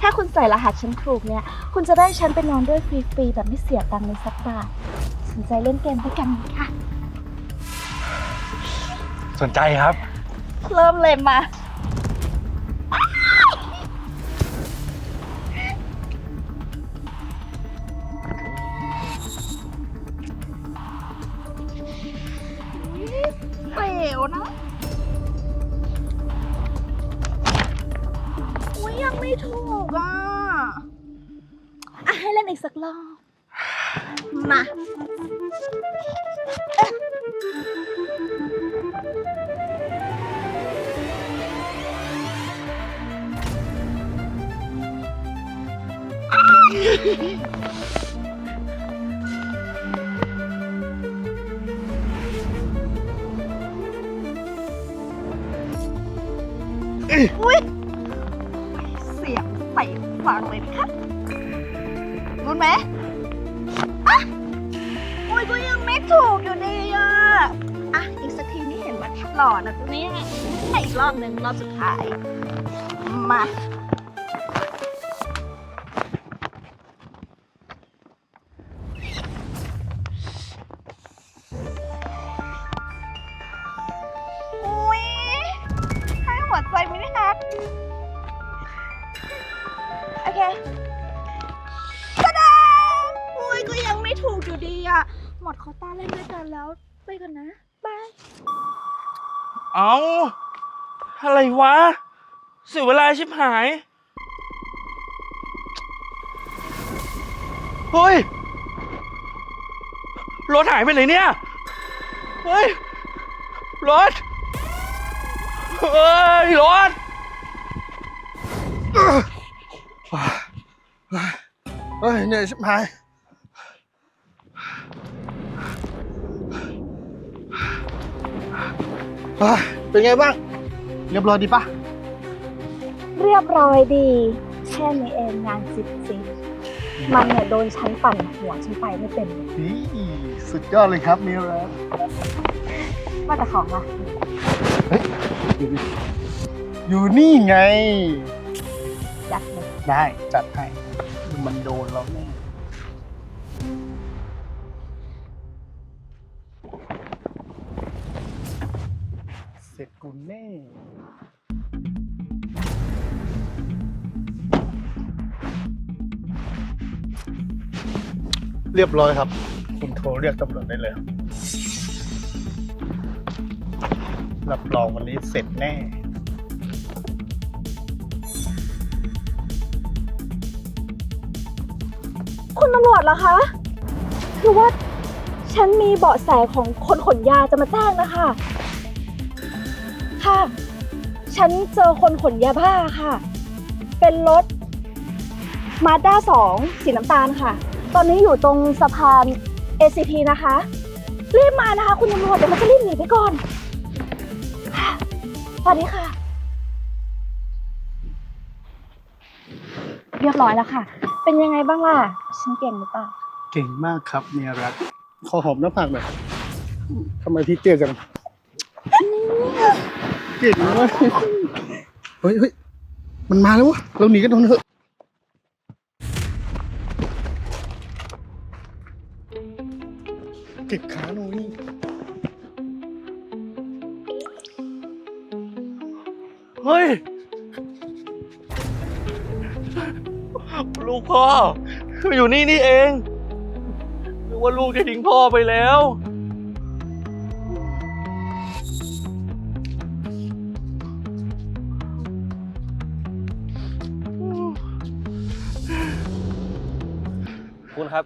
ถ้าคุณใส่รหัสฉันถูกเนี่ย คุณจะได้ฉันไปนอนด้วยฟรีๆแบบไม่เสียตังค์เลยสักบาท สนใจเล่นเกมด้วยกันไหมคะ สนใจครับ เริ่มเลยมา ล่นอีกสักรอบ มา อุ้ย เห็นว่อนะตัวนี้ให้อีกรอบหนึ่งรอบสุดท้าย มาอุ้ยให้หัวใจมเนะคะโอเคตะดาอุ้ยก็ยังไม่ถูกอยู่ดีอะ หมดโควต้าเล่นด้วยกันแล้ว ไปก่อนนะ บาย เอาอะไรวะเสียเวลาชิบหาย เฮ้ย รถหายไปไหนเนี่ย เฮ้ย รถ เฮ้ย รถ เฮ้ยเหนื่อยชิบหาย เฮ้ยเป็นไงบ้าง เรียบร้อยดีปะเรียบร้อยดี แค่นี้เองงานจิบจิบมันเนี่ยโดนฉันปั่นหัวฉันไปไม่เป็นเลยนี่สุดยอดเลยครับนี่แหละว่าแต่ของอะอยู่นี่อยู่นี่ไง ยัดเลยได้จัดให้มันโดนเราแน่ ร็จกูแน่เรียบร้อยครับ คุณโทรเรียกตำรวจได้เลยครับรับรองวันนี้เสร็จแน่ คุณตำรวจเหรอคะ คือว่า ฉันมีเบาะแสของคนขนยาจะมาแจ้งนะคะ ค่ะ ฉันเจอคนขนยาบ้าค่ะ เป็นรถมาด้าสองสีน้ำตาลค่ะ ตอนนี้อยู่ตรงสะพาน ACP นะคะ รีบมานะคะคุณตำรวจเดี๋ยวมันจะรีบหนีไปก่อนค่ะสวัสดีค่ะ เรียบร้อยแล้วค่ะ เป็นยังไงบ้างล่ะ ฉันเก่งหรือเปล่า เก่งมากครับเมียรัก ขอหอมหน้าผากหน่อยทำไมพี่เตี้ยจัง เก่งมากเฮ้ยเฮ้ยมันมาแล้ววะเราหนีกันเถอะเก็บขาหน่อยเฮ้ย ลูกพ่ออยู่นี่นี่เองนึกว่าลูกจะทิ้งพ่อไปแล้ว คุณครับ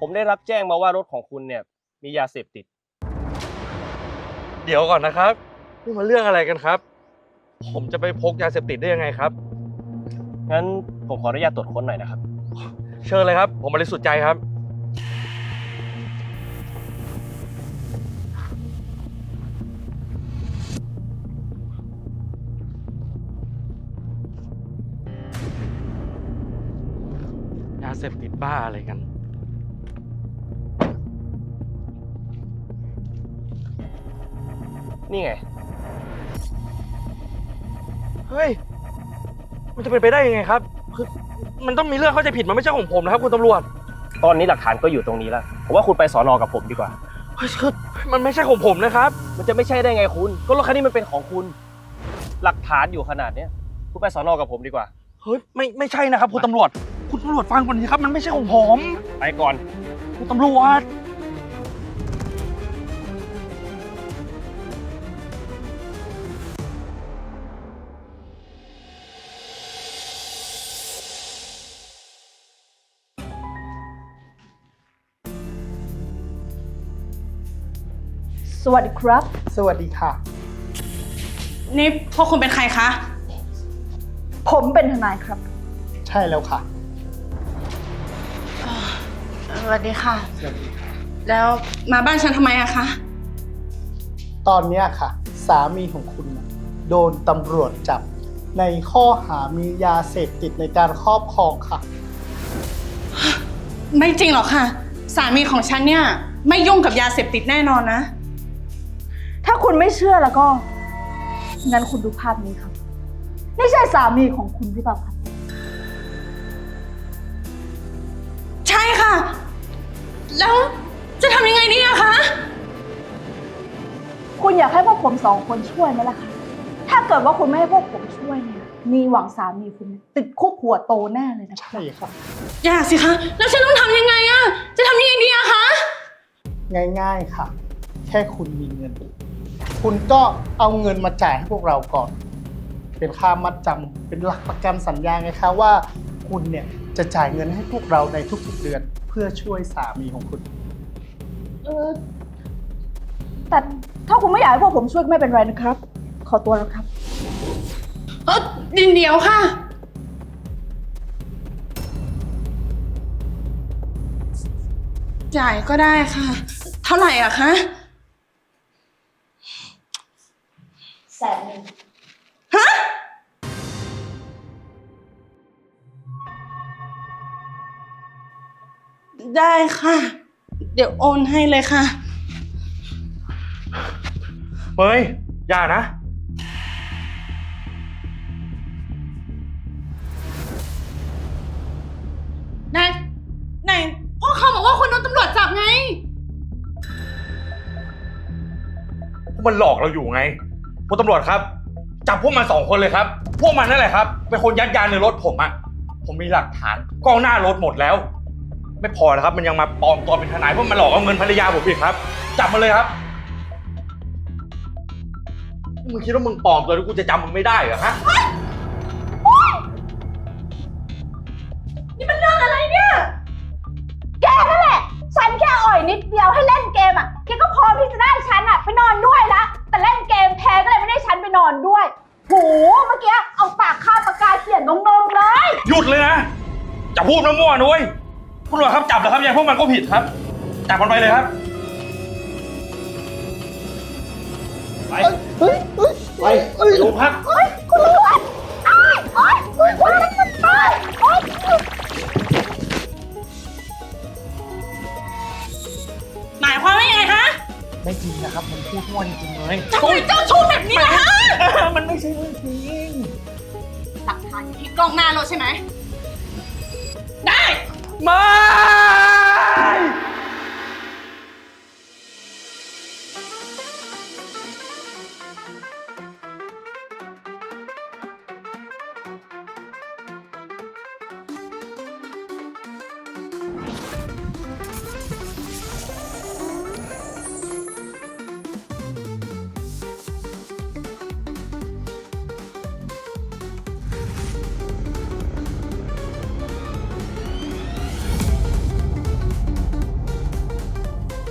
ผมได้รับแจ้งมาว่ารถของคุณเนี่ย มียาเสพติด เดี๋ยวก่อนนะครับนี่มันเรื่องอะไรกันครับ ผมจะไปพกยาเสพติดได้ยังไงครับ งั้นผมขออนุญาตตรวจค้นหน่อยนะครับ เชิญเลยครับ ผมบริสุทธิ์ใจครับาเสพติดบ้าอะไรกัน นี่ไง เฮ้ย มันจะเป็นไปได้ยังไงครับ คือมันต้องมีเรื่องเข้าใจผิดมันไม่ใช่ของผมนะครับคุณตำรวจ ตอนนี้หลักฐานก็อยู่ตรงนี้แล้ว ผมว่าคุณไปสอนอกับผมดีกว่า เฮ้ยคือมันไม่ใช่ของผมนะครับ มันจะไม่ใช่ได้ไงคุณ ก็รถคันนี้มันเป็นของคุณ หลักฐานอยู่ขนาดเนี้ย คุณไปสอนอกับผมดีกว่า เฮ้ยไม่ไม่ใช่นะครับคุณตำรวจคุณ ตำรวจฟังก่อนดีครับ มันไม่ใช่ของผม ไปก่อน คุณตำรวจ สวัสดีครับ สวัสดีค่ะ นี่พวกคุณเป็นใครคะ ผมเป็นทนายครับ ใช่แล้วค่ะ สวัสดีค่ะ สวัสดีค่ะ แล้วมาบ้านฉันทำไมอะคะ ตอนเนี้ยค่ะ สามีของคุณน่ะโดนตำรวจจับ ในข้อหามียาเสพติดในการครอบครองค่ะ ไม่จริงหรอกค่ะ สามีของฉันเนี่ยไม่ยุ่งกับยาเสพติดแน่นอนนะ ถ้าคุณไม่เชื่อแล้วก็ งั้นคุณดูภาพนี้ครับนี่ใช่สามีของคุณหรือเปล่าครับใช่ค่ะ แล้วจะทำยังไงดีอะคะ คุณอยากให้พวกผมสองคนช่วยไหมล่ะคะ ถ้าเกิดว่าคุณไม่ให้พวกผมช่วยเนี่ย มีหวังสามีคุณติดคุกหัวโตแน่เลยนะครัใช่บค่ะ อย่าสิคะ แล้วฉันต้องทำยังไงอะจะทำยังไงดีอะคะ ง่ายๆค่ะ แค่คุณมีเงิน คุณก็เอาเงินมาจ่ายให้พวกเราก่อน เป็นค่ามัดจำเป็นหลักประกันสัญญาไงคะว่า คุณเนี่ยจะจ่ายเงินให้พวกเราในทุกๆเดือน เพื่อช่วยสามีของคุณ เออแต่ถ้าคุณไม่อยากให้พวกผมช่วยก็ไม่เป็นไรนะครับ ขอตัวแล้วครับ เออดินเดียวค่ะ จ่ายก็ได้ค่ะ เท่าไหร่อะคะ แสนหนึ่ง ได้ค่ะ เดี๋ยวโอนให้เลยค่ะ เฮ้ย อย่านะ นายไหนพ่อเขาบอกว่าคุณโดนตำรวจจับไงพวกมันหลอกเราอยู่ไงคุณตำรวจครับ จับพวกมันสองคนเลยครับ พวกมันนั่นแหละครับ เป็นคนยัดยาในรถผมอะผมมีหลักฐานกล้องหน้ารถหมดแล้ว ไม่พอแล้วครับ มันยังมาปลอมตัวเป็นทนายเพื่อมาหลอกเอาเงินภรรยาผมอีกครับ จับมันเลยครับ มึงคิดว่ามึงปลอมตัวแล้วกูจะจำมึงไม่ได้เหรอฮะนี่มันเรื่องอะไรเนี่ย แกนั่นแหละ ฉันแค่อ่อยนิดเดียวให้เล่นเกมอะ แกก็พร้อมที่จะได้ฉันอะไปนอนด้วยละ แต่เล่นเกมแพ้ก็เลยไม่ได้ฉันไปนอนด้วย โห เมื่อกี้เอาปากคาบปากกาเขียนงงๆเลย หยุดเลยนะ จะพูดมั่วๆนุ้ย คุณตำรวจครับจับเลยครับยังไงพวกมันก็ผิดครับ จับมันไปเลยครับ ไปเฮ้ยเฮ้ยไปโรงพักโอ๊ยคุณตำรวจอ้ายโอ๊ยโอ๊ยโอ๊ยโอ๊ยโอ๊ยหมายความว่ายังไงคะไม่จริงนะครับมันพูดมั่วจริงๆเลยทำไมเจ้าชู้แบบนี้ล่ะคะมันไม่ใช่เรื่องจริง หลักฐานอยู่ที่กล้องหน้ารถใช่ไหมได้ ไ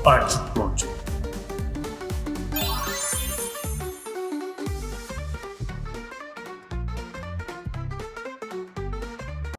અર્થપૂર્ણ છે